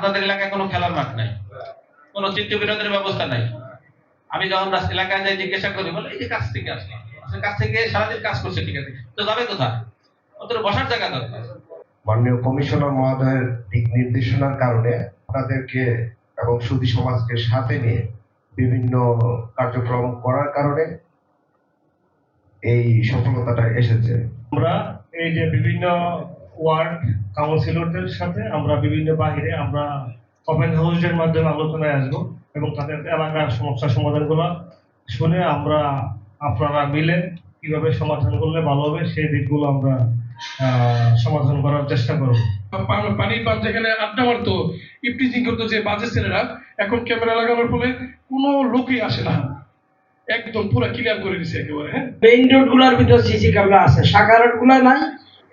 আপনাদের এলাকায় কোনো খেলার মাঠ নাই। কোনো চিত্ত বিনোদনের ব্যবস্থা নাই। আমি যখন এলাকায় যাই জিজ্ঞাসা করি বলে এই যে কাছ থেকে আসলাম। আসলে কাছ থেকে সারাদিন কাজ করছে ঠিক আছে। তো যাবে কোথায়? ওদের বসার জায়গা দরকার। মাননীয় কমিশনার মহোদয়ের দিক নির্দেশনার কারণে আপনাদেরকে এবং সুধী সমাজকে সাথে নিয়ে বিভিন্ন কার্যক্রম করার কারণে এই সফলতাটা এসেছে। আমরা এই যে বিভিন্ন ওয়ার্ড কাউন্সিলরদের সাথে আমরা বিভিন্ন বাহিরে আমরা ওপেন হাউসের মাধ্যমে আলোচনায় আসব এবং তাদের এলাকার সমস্যা সমাধানগুলো শুনে আমরা আপনারা মিলে কীভাবে সমাধান করলে ভালো হবে সেই দিকগুলো আমরা আহ, সমাধান করার চেষ্টা করব। পানির পাম্প যেখানে আড্ডা মারতো ইপটিজিং করতো যে বাজে ছেলেরা এখন ক্যামেরা লাগানোর ফলে কোনো লোকই আসে না। একদম পুরো ক্লিয়ার করে দিছে একেবারে হ্যাঁ? মেইন রোডগুলার ভিতর সিসি ক্যামেরা আছে। শাখা রোডগুলা নাই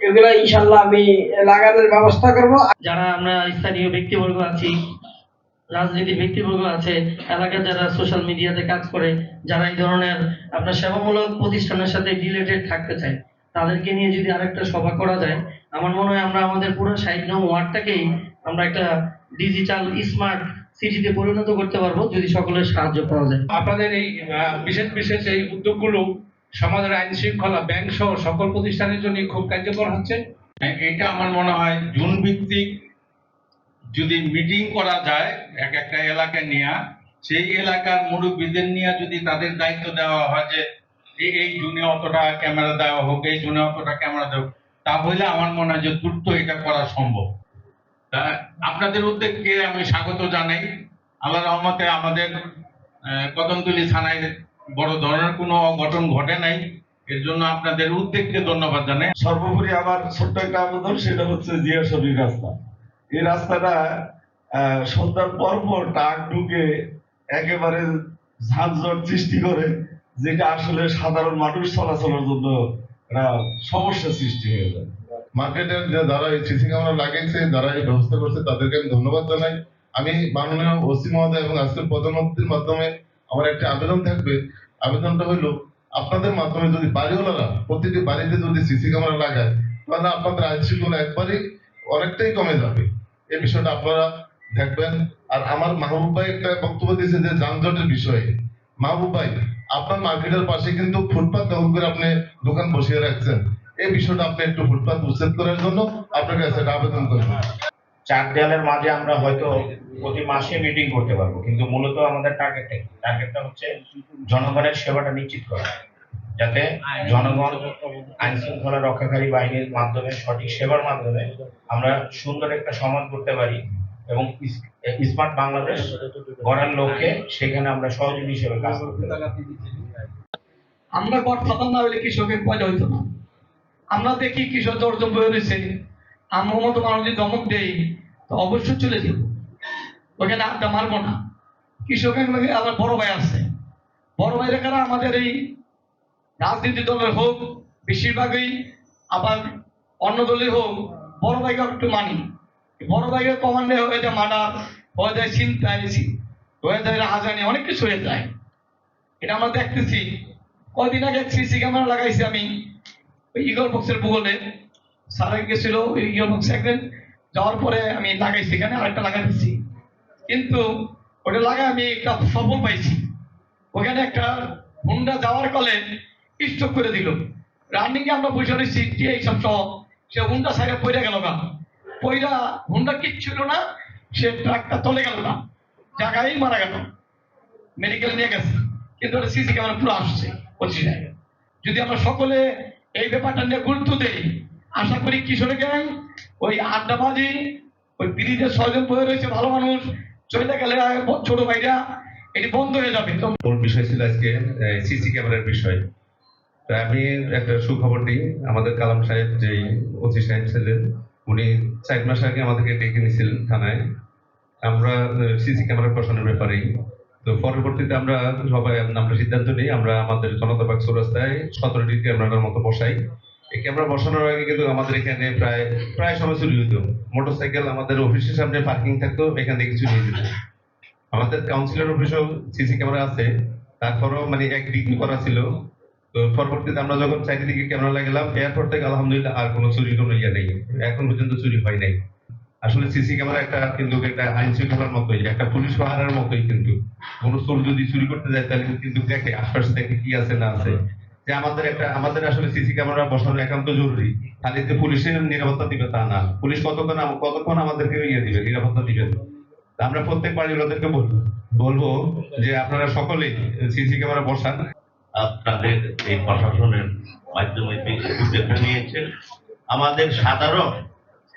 এগুলা ইনশাল্লাহ আমি লাগানোর ব্যবস্থা করব। যারা আমরা স্থানীয় ব্যক্তিবর্গ আছি রাজনীতির ব্যক্তিবর্গ আছে এলাকার যারা সোশ্যাল মিডিয়াতে কাজ করে যারা এই ধরনের আপনার সেবামূলক প্রতিষ্ঠানের সাথে রিলেটেড থাকতে চায় তাদেরকে নিয়ে যদি আরেকটা সভা করা যায় আমার মনে হয় আমরা আমাদের পুরো ষাট নং ওয়ার্ডটাকেই আমরা একটা ডিজিটাল স্মার্ট সিটিতে পরিণত করতে পারব যদি সকলের সাহায্য পাওয়া যায়। আপনাদের এই আহ, বিশেষ বিশেষ এই উদ্যোগগুলো সমাজের আইন শৃঙ্খলা ব্যাংক সহ সকল প্রতিষ্ঠানের জন্য খুব কার্যকর হচ্ছে। এটা আমার মনে হয় জুন ভিত্তিক যদি মিটিং করা যায় এক একটা এলাকা নিয়ে, সেই এলাকার মুরব্বীদের নিয়ে যদি তাদের দায়িত্ব দেওয়া হয় যে, এই জুনে অতটা ক্যামেরা দেওয়া হোক, এই জুনে অতটা ক্যামেরা দেওয়া তাহলে আমার মনে হয় যে দ্রুত এটা করা সম্ভব। আপনাদের উদ্যোগকে আমি স্বাগত জানাই। আল্লাহ রহমতে আমাদের কদমতলী থানায় বড় ধরনের কোনো অঘটন ঘটে নাই। এর জন্য আপনাদের উদ্যোগকে ধন্যবাদ জানাই। সর্বোপরি আমার ছোট্ট একটা আবেদন সেটা হচ্ছে জিয়া শরীর রাস্তা। এই রাস্তাটা আহ, সন্ধ্যার পর পর টাক ঢুকে একেবারে ঝাঁঝট সৃষ্টি করে যেটা আসলে সাধারণ মানুষ চলাচলের জন্য একটা সমস্যা সৃষ্টি হয়ে যায়। মার্কেটের যে যারা এই সিসি ক্যামেরা লাগিয়েছে যারা এই ব্যবস্থা করছে তাদেরকে আমি ধন্যবাদ জানাই। আমি মাননীয় ওসি মহোদয় এবং আজকের প্রধানমন্ত্রীর মাধ্যমে আমার একটা আবেদন থাকবে। আবেদনটা হলো আপনাদের মাধ্যমে যদি বাড়িওয়ালারা প্রতিটি বাড়িতে যদি সিসি ক্যামেরা লাগায়, তাহলে আপনাদের আইন শৃঙ্খলা একবারই অনেকটাই কমে যাবে। এই বিষয়টা আপনারা দেখবেন। আর আমার মাহবুব ভাই একটা বক্তব্য দিয়েছে যে যানজটের বিষয়ে। মাহবুব ভাই, আপনার মার্কেটের পাশে কিন্তু ফুটপাত দখল করে আপনি দোকান বসিয়ে রাখছেন। এই বিষয়টা আপনি একটু ফুটপাত উচ্ছেদ করার জন্য আপনার কাছে আবেদন করবেন। চার দেয়ালের মাঝে আমরা হয়তো প্রতি মাসে মিটিং করতে পারব, কিন্তু মূলত আমাদের টার্গেটটা টার্গেটটা হচ্ছে জনগণের সেবাটা নিশ্চিত করা, যাতে জনগণ আইন শৃঙ্খলা রক্ষাকারী বাহিনীর মাধ্যমে, সঠিক সেবার মাধ্যমে আমরা সুন্দর একটা সমাজ করতে পারি এবং স্মার্ট বাংলাদেশ গড়ার লক্ষ্যে সেখানে আমরা সহযোগী হিসেবে কাজ করতে আমরা গড় না হলে কৃষকের পয়দা হইতো না। আমরা দেখি কৃষক দর্জন বয়ে রয়েছে আমার মতো মানুষ যদি দমক দেই, তো অবশ্যই চলে যাব। ওখানে আড্ডা মারবো না। কৃষকের আবার বড় ভাই আছে। বড় ভাইরা কারা? আমাদের এই রাজনীতি দলের হোক, বেশিরভাগই আবার অন্য দলের হোক, বড় ভাইকে একটু মানি। বড় ভাইকে কমান্ডে হয়ে যায় মার্ডার হয়ে যায় চিন্তায় হয়ে যায় রাহাজানি, অনেক কিছু হয়ে যায়। এটা আমরা দেখতেছি। কয়দিন আগে সিসি ক্যামেরা লাগাইছি আমি, ওই ইগল বক্সের ভূগোলে। সারা গেছিল একদিন যাওয়ার পরে আমি লাগাইছি এখানে, আরেকটা লাগাই দিচ্ছি কিন্তু ওটা লাগাই আমি একটা সফল পাইছি। ওখানে একটা হুন্ডা যাওয়ার কলে স্টপ করে দিল। রানিং এ আমরা বসে রয়েছি টিআই সব সহ সে হুন্ডা সাইডে পড়ে গেল গা। পইরা হুন্ডা কিচ্ছু না, সে ট্রাকটা তলে গেল না জায়গায় মারা গেল। মেডিকেল নিয়ে গেছে। কিন্তু ওটা সিসি ক্যামেরা পুরো আসছে বলছি যদি আমরা সকলে এই ব্যাপারটা নিয়ে গুরুত্ব দেই আশা করি কিশোর গ্যাং, ওই আড্ডাবাজি, ওই ব্রিজের ছয়জন বয়ে রয়েছে ভালো মানুষ, চলে গেলে ছোট ভাইরা, এটি বন্ধ হয়ে যাবে। তো মূল বিষয় ছিল আজকে সিসি ক্যামেরার বিষয়। তা আমি একটা সুখবর দিই, আমাদের কালাম সাহেব যেই ওসি সাহেব ছিলেন, উনি চার মাস আগে আমাদেরকে ডেকে নিয়েছিলেন থানায়। আমরা সিসি ক্যামেরা বসানোর ব্যাপারেই। তো পরবর্তীতে আমরা সবাই, আমরা সিদ্ধান্ত নিই, আমরা আমাদের জনতা বাগ চৌরাস্তায় সতেরোটি ক্যামেরার মতো বসাই। ক্যামেরা বসানোর আগে কিন্তু আমাদের এখানে প্রায় প্রায় সময় চুরি হতো মোটরসাইকেল আমাদের অফিসের সামনে পার্কিং থাকতো, এখান থেকে চুরি হয়ে আমাদের কাউন্সিলর অফিসেও সিসি ক্যামেরা আছে, তারপরেও মানে এক ডিগ্রি করা ছিল। তো পরবর্তীতে আমরা যখন চারিদিকে ক্যামেরা লাগালাম এয়ারপোর্ট থেকে আলহামদুলিল্লাহ আর কোনো চুরি কোনো ইয়ে নেই। এখন পর্যন্ত চুরি হয় নাই। আসলে সিসি ক্যামেরা একটা কিন্তু একটা আইন শৃঙ্খলার মতোই, একটা পুলিশ পাহারার মতোই কিন্তু। কোনো চোর যদি চুরি করতে যায়, তাহলে কিন্তু দেখে আশপাশে দেখে কি আছে না আছে। যে আমাদের একটা, আমাদের আসলে সিসি ক্যামেরা বসানো একান্ত জরুরি। খালি যে পুলিশের নিরাপত্তা দিবে তা না। পুলিশ কতক্ষণ কতক্ষণ আমাদেরকে ইয়ে দিবে, নিরাপত্তা দিবে? আমরা প্রত্যেক ওদেরকে বলব বলব যে আপনারা সকলেই সিসি ক্যামেরা বসান। আপনাদের এই প্রশাসনের মাধ্যমে নিয়েছেন আমাদের সাধারণ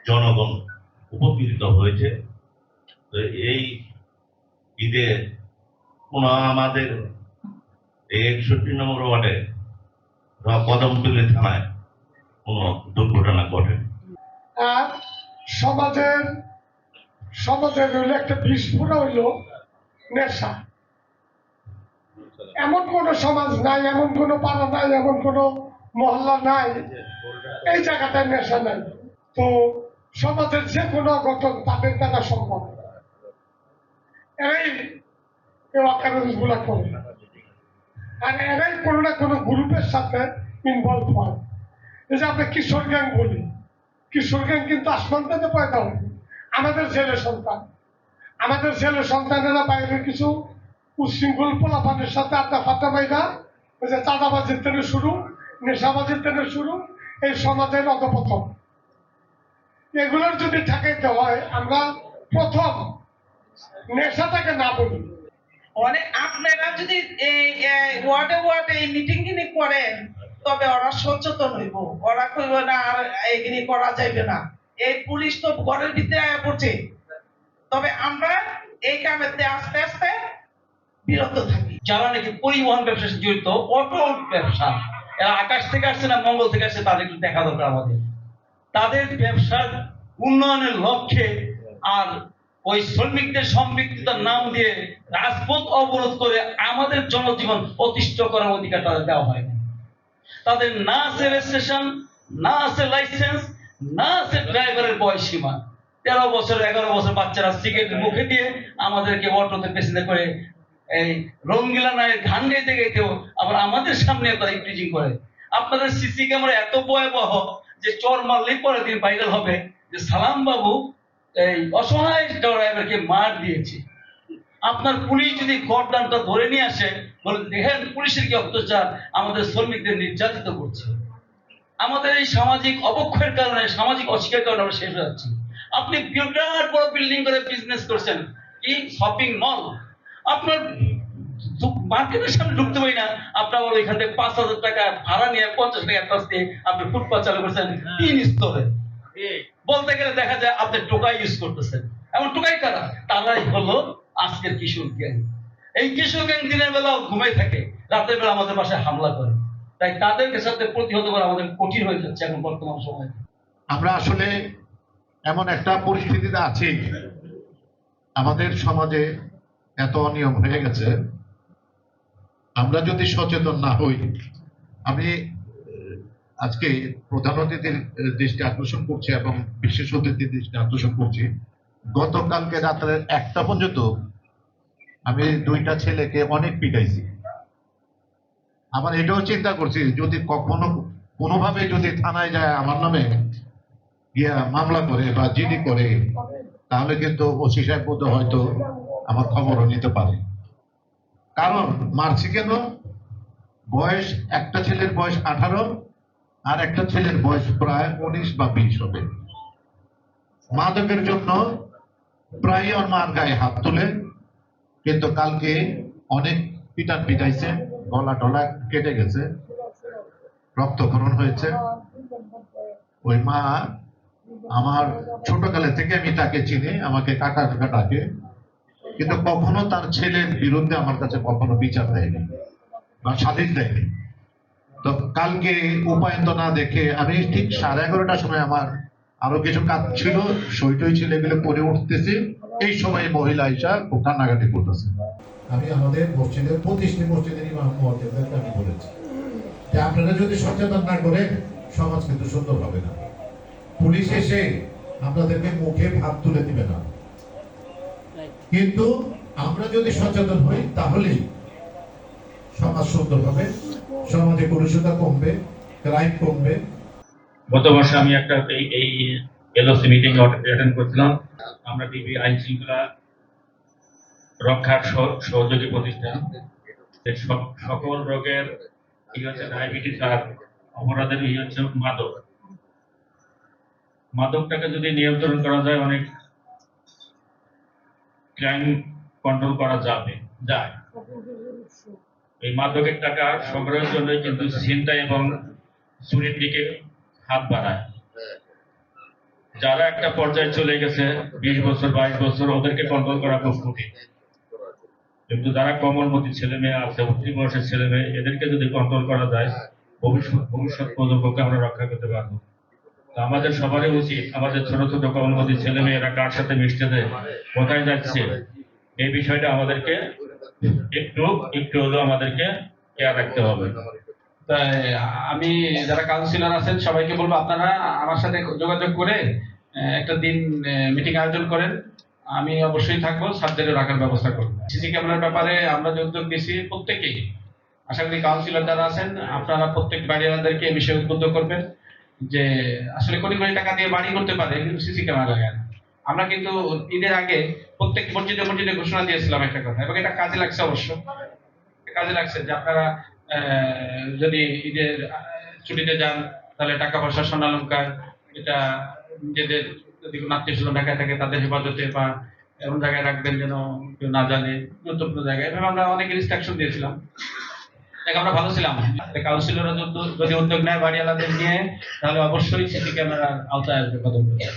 জনগণ উপকৃত হয়েছে। তো এই ঈদে কোনো আমাদের এই একষট্টি নম্বর ওয়ার্ডে কদমতলী থানায় কোনো দুর্ঘটনা ঘটে। আর সমাজের সমাজের একটা বিস্ফোরণ নেশা। এমন কোন সমাজ নাই, এমন কোন পাড়া নাই, এমন কোন মহল্লা নাই, এই জায়গাটায় নেশা নাই। তো সমাজের যে কোনো গঠন তাদের দ্বারা সম্ভব। এরাই এই অকারেন্সগুলা করে আর এরাই কোনো না কোনো গ্রুপের সাথে ইনভলভ হয় এই যে আমরা কিশোর গ্যাং বলি। কিশোর গ্যাং কিন্তু আসমান থেকে পয়দা হয় আমাদের ছেলে সন্তান। আমাদের ছেলে সন্তানেরা বাইরে কিছু উচ্ছৃঙ্খল পোলাপানের সাথে আড্ডা ফাড্ডা মাইরা ওই যে চাঁদাবাজির থেকে শুরু, নেশাবাজির থেকে শুরু, এই সমাজের অধপতন। এগুলোর যদি ঠেকাইতে হয়, আমরা প্রথম নেশাটাকে না বলি। অনেক আপনারা যদি এই ওয়ার্ডে ওয়ার্ডে এই মিটিং গিনি করেন, তবে ওরা সচেতন হইব। ওরা কইব, না, আর এইগিনি করা যাইবে না। এই পুলিশ তো ঘরের ভিতরে আয়া পড়ছে। তবে আমরা এই কামেতে আস্তে আস্তে বিরত থাকি। যারা নাকি পরিবহন ব্যবসার সাথে জড়িত, অটো ব্যবসা এরা আকাশ থেকে আসছে না মঙ্গল থেকে আসছে, তাদের একটু দেখা দরকার আমাদের। তাদের ব্যবসার উন্নয়নের লক্ষ্যে আর ওই শ্রমিকদের সম্পৃক্ততার নাম দিয়ে রাজপথ অবরোধ করে আমাদের জনজীবন অতিষ্ঠ করার অধিকার তাদের দেওয়া হয়নি তাদের না আছে রেজিস্ট্রেশন না আছে লাইসেন্স না আছে ড্রাইভারের বয়স সীমা তেরো বছর, এগারো বছর বাচ্চারা সিগারেট মুখে দিয়ে আমাদেরকে অটোতে পেছনে করে এই রঙ্গিলা নায়ের গান গাইতে গাইতেও আবার আমাদের সামনে তারা ইপ্রিজিং করে। আপনাদের সিসি ক্যামেরা এত ভয়াবহ যে চর মারলেই পরের দিন ভাইরাল হবে। যে সালাম বাবু এই অসহায় ড্রাইভারকে মার দিয়েছে। আপনার পুলিশ যদি গরদানটা ধরে নিয়ে আসে বলে দেখেন পুলিশের কি অত্যাচার, আমাদের শ্রমিকদের নির্যাতিত করছে। আমাদের এই সামাজিক অবক্ষয়ের কারণে, সামাজিক অস্বীকার কারণে আমরা শেষ হয়ে যাচ্ছি। আপনি বিরাট বড় বিল্ডিং করে বিজনেস করছেন, কি? শপিং মল আপনার মার্কেটের সামনে ঢুকতে পারি না। আপনার বলো এখান থেকে পাঁচ হাজার টাকা ভাড়া নিয়ে পঞ্চাশ টাকা আপনি ফুটপাথ চালু করছেন তিন স্তরে বলতে গেলে দেখা যায় আপনি টোকাই ইউজ করতেছেন। এমন টোকাই কারা? তারাই হলো আজকের কিশোর গ্যাং। এই কিশোর গ্যাং দিনের বেলা ঘুমাই থাকে, রাতের বেলা আমাদের বাসায় হামলা করে। তাই তাদেরকে সাথে প্রতিহত করা আমাদের কঠিন হয়ে যাচ্ছে এখন বর্তমান সময়ে। আমরা আসলে এমন একটা পরিস্থিতিতে আছি, আমাদের সমাজে এত অনিয়ম হয়ে গেছে। আমরা যদি সচেতন না হই, আমি আজকে প্রধান অতিথির দৃষ্টি আকর্ষণ করছে এবং বিশেষ অতিথির দৃষ্টি আকর্ষণ করছে। গতকালকে রাত্রে একটা পর্যন্ত আমি দুইটা ছেলেকে অনেক পিটাইছি। আবার এটাও চিন্তা করছি, যদি কখনো কোনোভাবে যদি থানায় যায় আমার নামে ইয়া মামলা করে বা জিডি করে, তাহলে কিন্তু ওসি সাহেব হয়তো আমার খবরও নিতে পারে। কারণ মারছি কেন? বয়স একটা ছেলের বয়স আঠারো আর একটা ছেলের বয়স প্রায় উনিশ বা বিশ হবে। মাদকের জন্য প্রায় ওর মার গায়ে হাত তুলে, কিন্তু কালকে অনেক পিটান পিটাইছে, গলা টলা কেটে গেছে, রক্তক্ষরণ হয়েছে। ওই মা আমার ছোটকালে থেকে আমি তাকে চিনি, আমাকে কাকা কাকা ডাকে, কিন্তু কখনো তার ছেলের বিরুদ্ধে আমার কাছে কখনো বিচার দেয়নি বা স্বাধীন দেয়নি। তো কালকে উপায়ন্ত না দেখে আমি ঠিক সাড়ে এগারোটার সময় আমার আরও কিছু কাজ ছিল সইটই ছিল, এগুলো করে উঠতেছি। এই সময় মহিলা এসা খুব কান্নাকাটি করতেছে। আমি আমাদের মসজিদের প্রতিষ্ঠিত মসজিদের ইমাম মহাদেবদেরকে আমি বলেছি। যে আপনারা যদি সচেতন না করেন, সমাজ কিন্তু সুন্দর হবে না। পুলিশ এসে আপনাদেরকে মুখে ভাত তুলে দিবে না। কিন্তু আমরা যদি সচেতন হই, তাহলেই সমাজ সুন্দর হবে। সমাজে কলুষতা কমবে ক্রাইম কমবে। গত মাসে আমি একটা এই এই এলওসি মিটিং অ্যাটেন্ড করছিলাম। আমরা ডিবি আইন শৃঙ্খলা রক্ষার সহযোগী প্রতিষ্ঠান। সকল রোগের হচ্ছে ডায়াবেটিস আর অপরাধের ই হচ্ছে মাদক। মাদকটাকে যদি নিয়ন্ত্রণ করা যায়, অনেক ক্রাইম কন্ট্রোল করা যাবে, যায়। এই মাদকের টাকা সংগ্রহের জন্যই কিন্তু ছিনতাই এবং চুরির দিকে হাত বাড়ায়। যারা একটা পর্যায়ে চলে গেছে, বিশ বছর, বাইশ বছর, ওদেরকে কন্ট্রোল করা খুব কঠিন। কিন্তু যারা কমলমতি ছেলে মেয়ে আছে উঠতি বয়সের ছেলে মেয়ে, এদেরকে যদি কন্ট্রোল করা যায়, ভবিষ্যৎ ভবিষ্যৎ প্রজন্মকে আমরা রক্ষা করতে পারব। আমাদের সবারই উচিত, আমাদের ছোট ছোট কমলমতি ছেলে মেয়েরা কার সাথে মিশতে দেয় কোথায় যাচ্ছে, এই বিষয়টা আমাদেরকে একটু একটু হলেও আমাদেরকে খেয়াল রাখতে হবে। আমি যারা কাউন্সিলর আছেন, সবাইকে বলব আপনারা আমার সাথে যোগাযোগ করে একটা দিন মিটিং আয়োজন করেন। আমি অবশ্যই থাকব সাবজেক্টে রাখার ব্যবস্থা করব। সিসি ক্যামেরার ব্যাপারে আমরা যে উদ্যোগ নিয়েছি প্রত্যেকেই। আশা করি কাউন্সিলর যারা আছেন, আপনারা প্রত্যেক বাড়িওয়ালাদেরকে এই বিষয়ে উদ্বুদ্ধ করবেন যে, আসলে কোটি কোটি টাকা দিয়ে বাড়ি করতে পারে, কিন্তু সিসি ক্যামেরা লাগায় না। আমরা কিন্তু ঈদের আগে প্রত্যেক মসজিদে মসজিদে ঘোষণা দিয়েছিলাম একটা কথা, এবং এটা কাজে লাগছে অবশ্য। কাজে লাগছে যে আপনারা যদি ঈদের ছুটিতে যান, তাহলে টাকা পয়সা স্বর্ণালঙ্কার এটা নিজেদের যদি কোনো আত্মীয় স্বজন ঢাকায় থাকে, তাদের হেফাজতে বা এমন জায়গায় রাখবেন যেন কেউ না জানে, গুরুত্বপূর্ণ জায়গায় এভাবে আমরা অনেক ইনস্ট্রাকশন দিয়েছিলাম। আমরা ভালো ছিলাম। কাউন্সিলররা যদি- উদ্যোগ নেয় বাড়িওয়ালাদের নিয়ে, তাহলে অবশ্যই ক্যামেরার আওতায় আসবে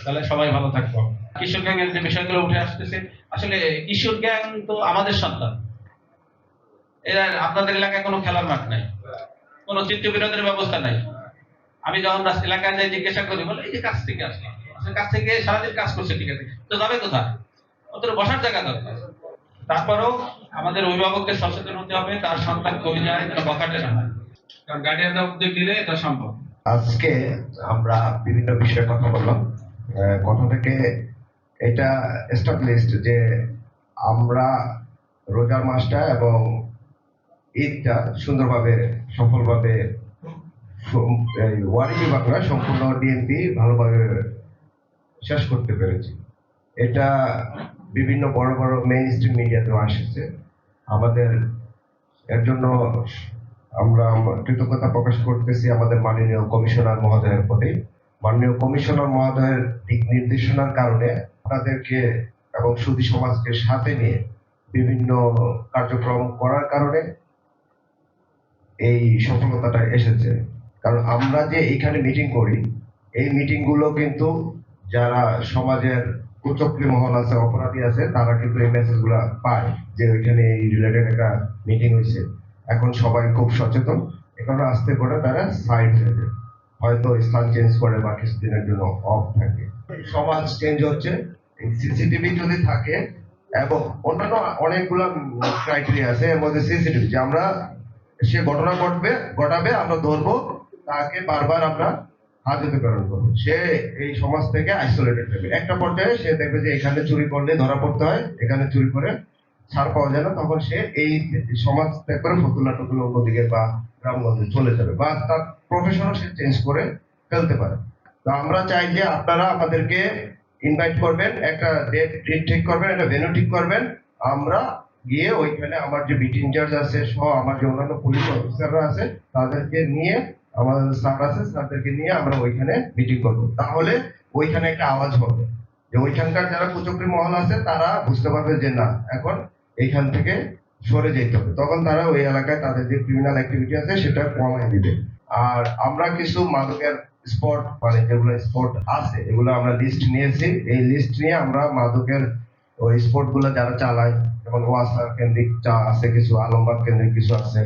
তাহলে সবাই ভালো থাকব। কিশোর যে বিষয়গুলো উঠে আসতেছে, আসলে কিশোর গ্যাং তো আমাদের সন্তান। এরা আপনাদের এলাকায় কোনো খেলার মাঠ নাই। কোনো বিনোদনের ব্যবস্থা নাই। আমি যখন এলাকায় যাই জিজ্ঞাসা করি, বলে, এই যে কাছ থেকে আসলাম। আসলে কাছ থেকে সারাদিন কাজ করছে, ঠিক আছে। তো যাবে কোথায়? ওদের বসার জায়গা দরকার। তারপরেও আমাদের অভিভাবককে সচেতন হতে হবে, তার সন্তান কমে যায় যেন বকাটে না হয়। কারণ গার্ডিয়ানরা উদ্যোগ নিলে এটা সম্ভব। আজকে আমরা বিভিন্ন বিষয়ে কথা বললাম। কথা থেকে এটা এস্টাবলিশড যে আমরা রোজার মাসটা এবং ঈদটা সুন্দরভাবে, সফলভাবে ওয়ারিজি বাংলা সম্পূর্ণ ডিএনপি ভালোভাবে শেষ করতে পেরেছি। এটা বিভিন্ন বড় বড় মেইন স্ট্রিম মিডিয়াতেও আসছে। আমাদের এর জন্য আমরা কৃতজ্ঞতা প্রকাশ করতেছি আমাদের মাননীয় কমিশনার মহোদয়ের প্রতি। মাননীয় কমিশনার মহোদয়ের দিক নির্দেশনার কারণে আপনাদেরকে এবং সুধী সমাজকে সাথে নিয়ে বিভিন্ন কার্যক্রম করার কারণে এই সফলতাটা এসেছে। কারণ আমরা যে এখানে মিটিং করি, এই মিটিংগুলো কিন্তু যারা সমাজের কুচক্রী মহল আছে, অপরাধী আছে, তারা কিন্তু এই মেসেজগুলা পায় যে ওইখানে এই রিলেটেড একটা মিটিং হয়েছে। এখন সবাই খুব সচেতন, এখানে আসতে করে তারা সাইড হয়ে হয়তো স্থান চেঞ্জ করে বা কিছুদিনের জন্য অফ থাকে। সমাজ চেঞ্জ হচ্ছে সিসিটিভি যদি থাকে, এবং অন্যান্য অনেকগুলো ক্রাইটেরিয়া আছে এর মধ্যে সিসিটিভি যে আমরা সে ঘটনা ঘটবে, ঘটাবে, আমরা ধরবো, তাকে বারবার আমরা হাজতে প্রেরণ করবে সে এই সমাজ থেকে আইসোলেটেড থাকবে। একটা পর্যায়ে সে দেখবে যে এখানে চুরি করলে, ধরা পড়তে হয়, এখানে চুরি করে ছাড় পাওয়া যায় না, তখন সে এই সমাজ ত্যাগ করে ফতুল্লা টুকুল্লা অন্যদিকে বা গ্রামগঞ্জে চলে যাবে বা তার প্রফেশনও সে চেঞ্জ করে ফেলতে পারে। তো আমরা চাই যে আপনারা আমাদেরকে ইনভাইট করবেন, একটা ডেট ডেট ঠিক করবেন, একটা ভেন্যু ঠিক করবেন। আমরা গিয়ে ওইখানে আমার যে বিট ইনচার্জ আছে, সহ আমার যে অন্যান্য পুলিশ অফিসাররা আছে, তাদেরকে নিয়ে আমাদের স্যার আছে স্যারদেরকে নিয়ে আমরা ওইখানে মিটিং করব। তাহলে ওইখানে একটা আওয়াজ হবে। যে ওইখানকার যারা কুচক্রী মহল আছে, তারা বুঝতে পারবে যে না, এখন এইখান থেকে সরে যেতে হবে। তখন তারা ওই এলাকায় তাদের যে ক্রিমিনাল অ্যাক্টিভিটি আছে, সেটা কমায় দিবে। আর আমরা কিছু মাদকের স্পট মানে যেগুলো স্পট আছে, এগুলো আমরা লিস্ট নিয়েছি। এই লিস্ট নিয়ে আমরা মাদকের ওই স্পটগুলো যারা চালায়, যেমন ওয়াসার কেন্দ্রিক চা আছে, কিছু আলমবাগ কেন্দ্রিক কিছু আছে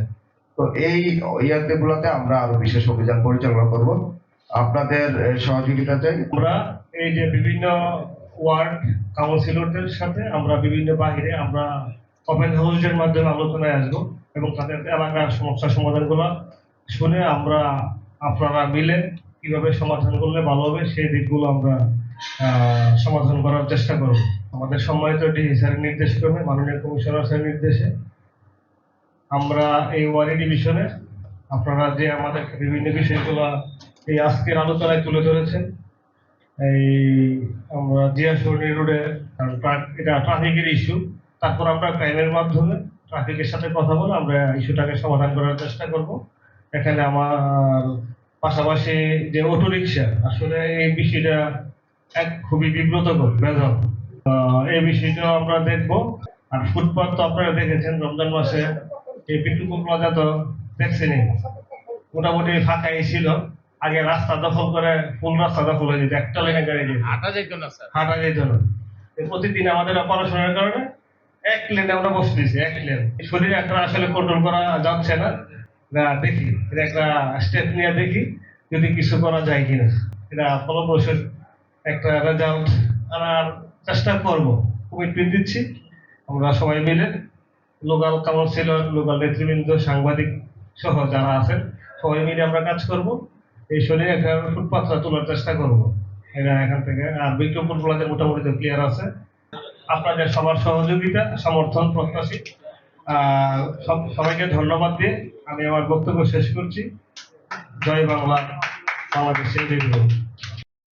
তো এই ইয়াতে গুলোতে আমরা আরও বিশেষ অভিযান পরিচালনা করব। আপনাদের সহযোগিতা চাই। আমরা এই যে বিভিন্ন ওয়ার্ড কাউন্সিলরদের সাথে আমরা বিভিন্ন বাহিরে আমরা ওপেন হাউসের মাধ্যমে আলোচনায় আসব এবং তাদের এলাকার সমস্যা সমাধানগুলো শুনে আমরা আপনারা মিলে কীভাবে সমাধান করলে ভালো হবে সেই দিকগুলো আমরা সমাধান করার চেষ্টা করব। আমাদের সম্মানিত ডিসি স্যারের নির্দেশ মাননীয় কমিশনার স্যারের নির্দেশে আমরা এই ওয়ারি ডিভিশনে আপনারা যে আমাদের বিভিন্ন বিষয়গুলো এই আজকের আলোচনায় তুলে ধরেছেন, এই আমরা জিয়া সরণি রোডে এটা ট্রাফিকের ইস্যু তারপর আমরা ক্রাইমের মাধ্যমে ট্রাফিকের সাথে কথা বলে আমরা ইস্যুটাকে সমাধান করার চেষ্টা করব। এখানে আমার পাশাপাশি যে অটো রিক্সা আসলে এই বিষয়টা এক খুবই বিব্রতকর বেদম এই বিষয়টা আমরা দেখব। আর ফুটপাথ তো আপনারা দেখেছেন, রমজান মাসে এই পিটুকু প্লাজা তো দেখছেনই মোটামুটি ফাঁকাই ছিল আগে রাস্তা দখল করে ফুল রাস্তা দখল হয়ে যেত একটা লেনে গাড়ি যেত। হাঁটা যেত না স্যার। হাঁটা যেত না। এই প্রতিদিন আমাদের অপারেশনের কারণে এক লেনে আমরা বসে দিয়েছি এক লেন শরীরে একটা আসলে কন্ট্রোল করা যাচ্ছে না। না দেখি এটা একটা স্টেপ নিয়ে দেখি যদি কিছু করা যায় কিনা। এটা ফলপ্রসূ একটা রেজাল্ট আনার চেষ্টা করব। কমিটমেন্ট দিচ্ছি। আমরা সবাই মিলে লোকাল কাউন্সিলর, লোকাল নেতৃবৃন্দ, সাংবাদিক সহ যারা আছেন, সবাই মিলে আমরা কাজ করব। এই শরীরে একটা ফুটপাথটা তোলার চেষ্টা করব। এটা এখান থেকে। আর বিক্রমপুর প্লাজা মোটামুটি তো ক্লিয়ার আছে। আপনাদের সবার সহযোগিতা, সমর্থন, প্রত্যাশী। সব, সবাইকে ধন্যবাদ দিয়ে আমি আমার বক্তব্য শেষ করছি। জয় বাংলা, বাংলাদেশের